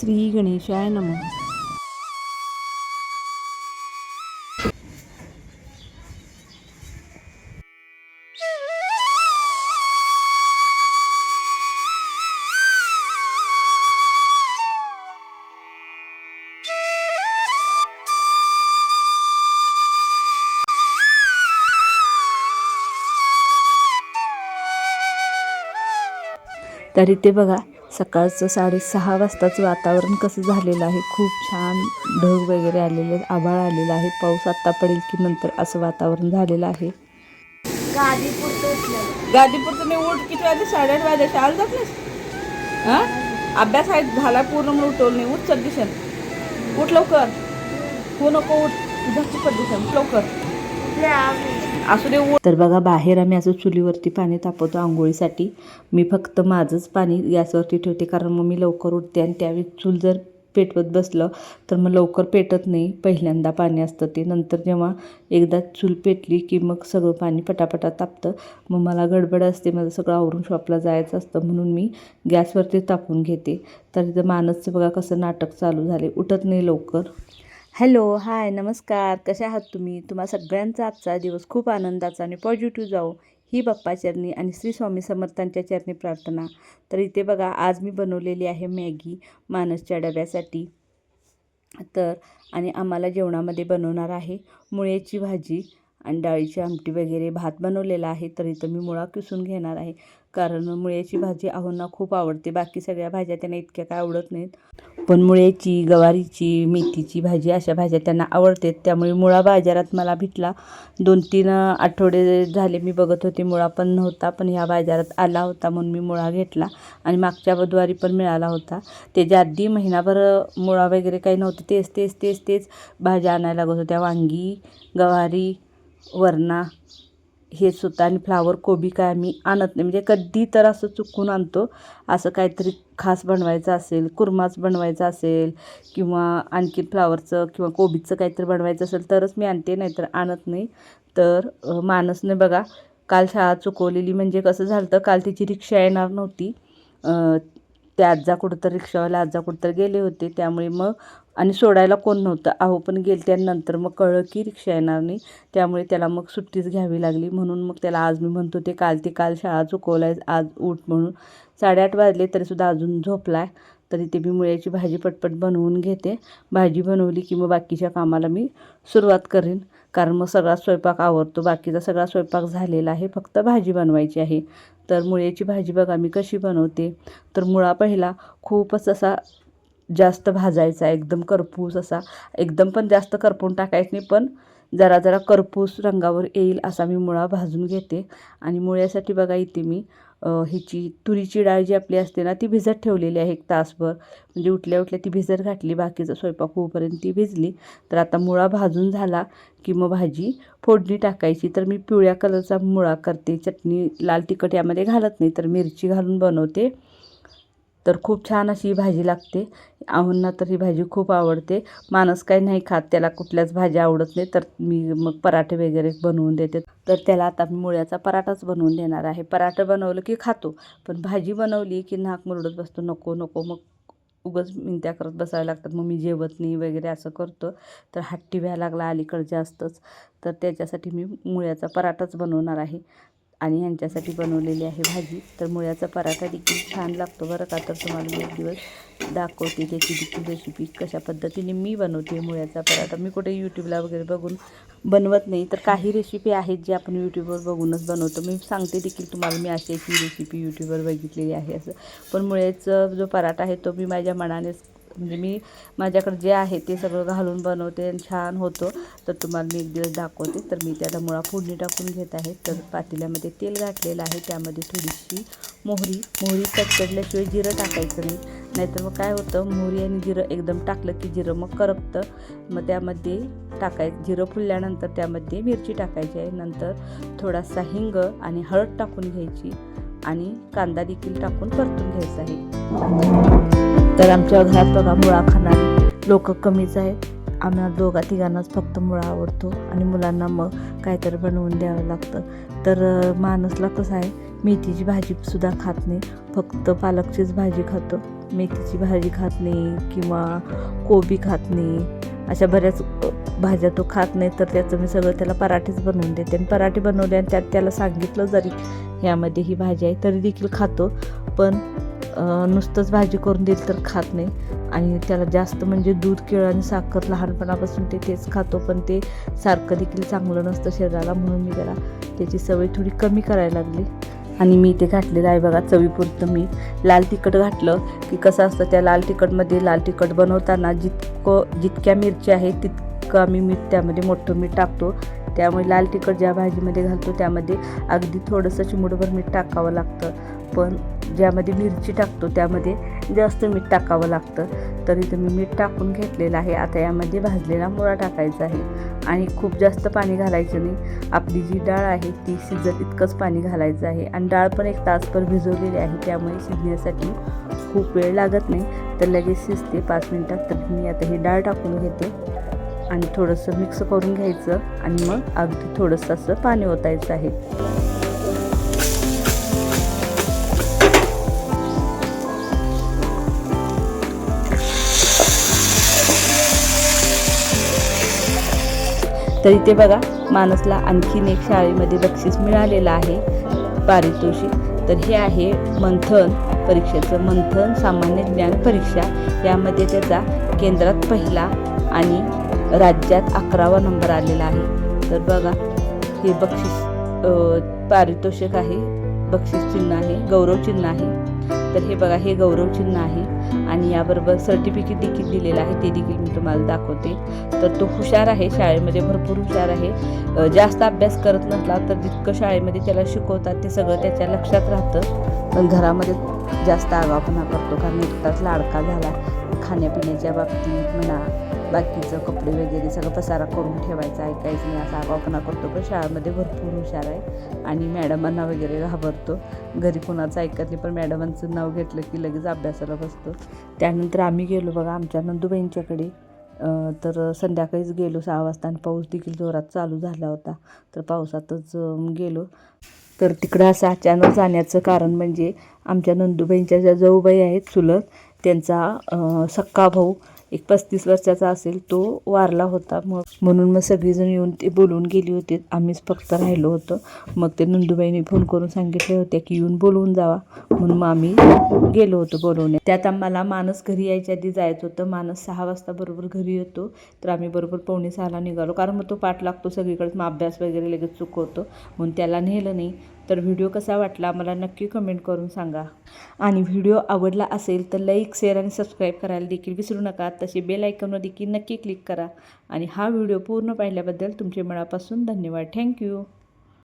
श्री गणेशाय नमः. तर इथे बघा सकाळचं साडेसहा वाजताचं वातावरण कसं झालेलं आहे? खूप छान ढग वगैरे आलेले आहेत, आभाळ आलेलं आहे. पाऊस आत्ता पडेल की नंतर असं वातावरण झालेलं आहे? गादी पुरतं उठलं गादीपुरतं मी उठ. किती वाजले? साडेआठ वाजले. शाळा जात नाहीस हां? अभ्यास आहे झाला पूर्ण म्हणून उठवलं नाही. उठ सदिशन उठ लवकर. हो नको उठ. पद्धतीशन लवकर. असू दे तर बघा बाहेर आम्ही असं चुलीवरती पाणी तापवतो आंघोळीसाठी. मी फक्त माझंच पाणी गॅसवरती ठेवते कारण मग मी लवकर उठते आणि त्यावेळी चूल जर पेटवत बसलं तर मग लवकर पेटत नाही. पहिल्यांदा पाणी असतं ते. नंतर जेव्हा एकदा चूल पेटली की मग सगळं पाणी पटापटा तापतं. मग मला गडबड असते माझं सगळं आवरून शॉपला जायचं असतं म्हणून मी गॅसवरती तापून घेते. तर इथं मानसचं बघा कसं नाटक चालू झाले. उठत नाही लवकर. हॅलो हाय नमस्कार. कसे आहात तुम्ही? तुम्हा सगळ्यांचा आजचा दिवस खूप आनंदाचा आणि पॉझिटिव्ह जाओ ही बाप्पा चरणी आणि श्री स्वामी समर्थांच्या चरणी प्रार्थना. तर इथे बघा आज मी बनवलेली आहे मॅगी मानसच्या डब्यासाठी. तर आणि आम्हाला जेवणामध्ये बनवणार आहे मुळ्याची भाजी आणि डाळीची आमटी वगैरे. भात बनवलेला आहे तर इथं मी मुळा किसून घेणार आहे. कारण मुळ्याची भाजी आहोंना खूप आवडते. बाकी सगळ्या भाज्या त्यांना इतक्या काय आवडत नाहीत. पण मुळ्याची गवारीची मेथीची भाजी अशा भाज्या त्यांना आवडतात त्यामुळे मुळा बाजारात मला भेटला. दोन तीन आठवडे झाले मी बघत होते. मुळा पण नव्हता पण ह्या बाजारात आला होता म्हणून मी मुळा घेतला. आणि मागच्या बुधवारी पण मिळाला होता. त्याच्या आधी महिनाभर मुळा वगैरे काही नव्हतं तेच तेच तेच तेच भाज्या आणायला लागत होत्या. वांगी गवारी वरणा हेच होतं आणि फ्लावर कोबी काय आम्ही आणत नाही. म्हणजे कधी तर असं चुकून आणतो. असं काहीतरी खास बनवायचं असेल कुर्माच बनवायचा असेल किंवा आणखी फ्लावरचं किंवा कोबीचं काहीतरी बनवायचं असेल तरच मी आणते नाहीतर आणत नाही. तर मानसने बघा काल शाळा चुकवलेली म्हणजे कसं झालं तर काल तिची रिक्षा येणार नव्हती. ते आजा कुठं तर रिक्षावाला आजा कुठं तर गेले होते. त्यामुळे मग आणि सोडायला कोण नव्हतं. अहो पण गेले त्यानंतर मग कळलं की रिक्षा येणार नाही. त्यामुळे त्याला मग सुट्टीच घ्यावी लागली. म्हणून मग त्याला आज मी म्हणतो ते काल ते काल शाळा चुकवला आहे आज उठ म्हणून. साडेआठ वाजले तरीसुद्धा अजून झोपला आहे तर इथे मी मुळ्याची भाजी पटपट बनवून घेते. भाजी बनवली की मग बाकीच्या कामाला मी सुरुवात करेन. कारण मग सगळा स्वयंपाक आवडतो बाकीचा सगळा स्वयंपाक झालेला आहे. फक्त भाजी बनवायची आहे. तर मुळ्याची भाजी बघा मी कशी बनवते. तर मुळा पहिला खूपच असा जास्त भाजायचा एकदम करपूस असा. एकदम पण जास्त करपून टाकायचं नाही पण जरा जरा करपूस रंगावर येईल असा मी मुळा भाजून घेते. आणि मुळ्यासाठी बघा इथे मी हिची ह्याची तुरीची डाळ जी आपली असते ना ती भिजत ठेवलेली आहे एक तासभर. म्हणजे उठल्या उठल्या ती भिजत घातली बाकीचा स्वयंपाक होऊपर्यंत ती भिजली. तर आता मुळा भाजून झाला की मग भाजी फोडणी टाकायची. तर मी पिवळ्या कलरचा मुळा करते. चटणी लाल तिखट यामध्ये घालत नाही तर मिरची घालून बनवते. तर खूप छान अशी ही भाजी लागते. आहोंना तर ही भाजी खूप आवडते. माणूस काही नाही खात त्याला कुठल्याच भाज्या आवडत नाही. तर मी मग पराठे वगैरे बनवून देते. तर त्याला आता मी मुळ्याचा पराठाच बनवून देणार आहे. पराठं बनवलं की खातो पण भाजी बनवली की नाक मुरडत बसतो. नको नको. मग उगच मिंत्या करत बसायला लागतात. मग मी जेवत नाही वगैरे असं करतो. तर हट्टी व्हायला लागला अलीकडे जास्तच. तर त्याच्यासाठी मी मुळ्याचा पराठाच बनवणार आहे. आणि ह्यांच्यासाठी बनवलेली आहे भाजी. तर मुळ्याचा पराठा देखील छान लागतो बरं का? तर तुम्हाला मी एक दिवस दाखवते त्याची देखील रेसिपी कशा पद्धतीने मी बनवते मुळ्याचा पराठा. मी कुठे यूट्यूबला वगैरे बघून बनवत नाही तर काही रेसिपी आहेत जे आपण यूट्यूबवर बघूनच बनवतो. मी सांगते देखील तुम्हाला मी अशी अशी रेसिपी यूट्यूबवर बघितलेली आहे असं. पण मुळ्याचा जो पराठा आहे तो मी माझ्या मनानेच म्हणजे मी माझ्याकडे जे आहे ते सगळं घालून बनवते आणि छान होतो. तर तुम्हाला मी एक दिवस दाखवते. तर मी त्याला मुळा फोडणी टाकून घेत आहे. तर पातेल्यामध्ये तेल घातलेलं आहे. त्यामध्ये थोडीशी मोहरी मोहरी कटकडल्याशिवाय जिरं टाकायचं नाही. नाहीतर मग काय होतं? मोहरी आणि जिरं एकदम टाकलं की जिरं मग करपतं. मग त्यामध्ये टाकायचं जिरं फुलल्यानंतर त्यामध्ये मिरची टाकायची आहे. नंतर थोडासा हिंग आणि हळद टाकून घ्यायची आणि कांदा देखील टाकून परतून घ्यायचा आहे. तर आमच्या घरात बघा मुळा खाणारे लोक कमीच आहेत. आम्हाला दोघा तिघांनाच फक्त मुळा आवडतो आणि मुलांना मग काहीतरी बनवून द्यावं लागतं. तर माणूसला कसं आहे मेथीची भाजीसुद्धा खात नाही. फक्त पालकचीच भाजी खातो. मेथीची भाजी खात नाही किंवा कोबी खात नाही. अशा बऱ्याच भाज्या तो खात नाही तर त्याचं मी सगळं त्याला पराठेच बनवून देते. आणि पराठे बनवले आणि त्यात त्याला सांगितलं जरी ह्यामध्ये ही भाजी आहे तरी देखील खातो. पण नुसतंच भाजी करून दिली तर खात नाही. आणि त्याला जास्त म्हणजे दूध केळं आणि साखर लहानपणापासून ते तेच खातो पण ते सारखं देखील चांगलं नसतं शरीराला म्हणून मी त्याला त्याची सवय थोडी कमी करायला लागली. आणि मी ते घातलेलं आहे बघा चवीपुरतं मी लाल तिखट घातलं की कसं असतं त्या लाल तिखटमध्ये लाल तिखट बनवताना जितकं जितक्या मिरची आहेत तितकं आम्ही मीठ त्यामध्ये मोठं मीठ टाकतो. त्यामुळे लाल तिखट ज्या भाजीमध्ये घालतो त्यामध्ये अगदी थोडंसं चिमुडभर मीठ टाकावं लागतं. पण ज्यामध्ये मिरची टाकतो त्यामध्ये जास्त मीठ टाकावं लागतं. तर इथं मी मीठ टाकून घेतलेलं आहे. आता यामध्ये भाजलेला मुळा टाकायचा आहे. आणि खूप जास्त पाणी घालायचं नाही. आपली जी डाळ आहे ती शिजत इतकंच पाणी घालायचं आहे. आणि डाळ पण एक तासभर भिजवलेली आहे. त्यामुळे शिजण्यासाठी खूप वेळ लागत नाही. तर लगेच शिजते पाच मिनटात. तर मी आता ही डाळ टाकून घेते. आणि थोडंसं मिक्स करून घ्यायचं आणि मग अगदी थोडंसं असं पाणी ओतायचं आहे. तर इथे बघा मानसला आणखीन एक शाळेमध्ये बक्षीस मिळालेलं आहे पारितोषिक. तर हे आहे मंथन परीक्षेचं मंथन सामान्य ज्ञान परीक्षा. यामध्ये त्याचा केंद्रात पहिला आणि राज्यात अकरावा नंबर आलेला आहे. तर बघा हे बक्षीस पारितोषिक आहे. बक्षीस चिन्ह आहे गौरव चिन्ह आहे. तर हे बघा हे गौरव चिन्ह आहे. आणि याबरोबर सर्टिफिकेट देखील दिलेलं आहे. ते देखील मी तुम्हाला दाखवते. तर तो हुशार आहे शाळेमध्ये भरपूर हुशार आहे. जास्त अभ्यास करत नसला तर जितकं शाळेमध्ये त्याला शिकवतात ते सगळं त्याच्या लक्षात राहतं. पण घरामध्ये जास्त आगावपणा करतो. कारण एकटाच लाडका झाला. खाण्यापिण्याच्या बाबतीत म्हणा बाकीचं कपडे वगैरे सगळं पसारा करून ठेवायचा ऐकायचं नाही असा आगावपणा करतो. पण शाळेमध्ये भरपूर हुशार आहे. आणि मॅडमांना वगैरे घाबरतो. घरी कोणाचं ऐकत नाही पण मॅडमांचं नाव घेतलं की लगेच अभ्यासाला बसतो. त्यानंतर आम्ही गेलो बघा आमच्या नंदूबाईंच्याकडे. तर संध्याकाळीच गेलो सहा वाजता आणि पाऊस देखील जोरात चालू झाला होता. तर पावसातच गेलो. तर तिकडं असं अचानक जाण्याचं कारण म्हणजे आमच्या नंदूबाईंच्या ज्या जाऊबाई आहेत चुलत त्यांचा सक्का भाऊ एक पस्तीस वर्षाचा असेल तो वारला होता. मग म्हणून मग सगळीजण येऊन ते बोलवून गेली होती. आम्हीच फक्त राहिलो होतो. मग ते नंदुबाईने फोन करून सांगितले होते की येऊन बोलवून जावा. म्हणून मग आम्ही गेलो होतो बोलवणे त्यात आम्हाला मानस घरी यायच्या आधी जायचं होतं. मानस सहा वाजता बरोबर घरी येतो. तर आम्ही बरोबर पावणे सहाला निघालो. कारण मग तो पाठ लागतो सगळीकडेच. मग अभ्यास वगैरे लगेच चुकवतो. म्हणून त्याला नेलं नाही. तर व्हिडिओ कसा वाटला मला नक्की कमेंट करून सांगा. आणि व्हिडिओ आवडला असेल तर लाईक शेअर आणि सबस्क्राईब करायला देखील विसरू नका. तसे बेल आयकॉनवर देखील नक्की क्लिक करा. आणि हा व्हिडिओ पूर्ण पाहिल्याबद्दल तुमचे मनापासून धन्यवाद. थँक्यू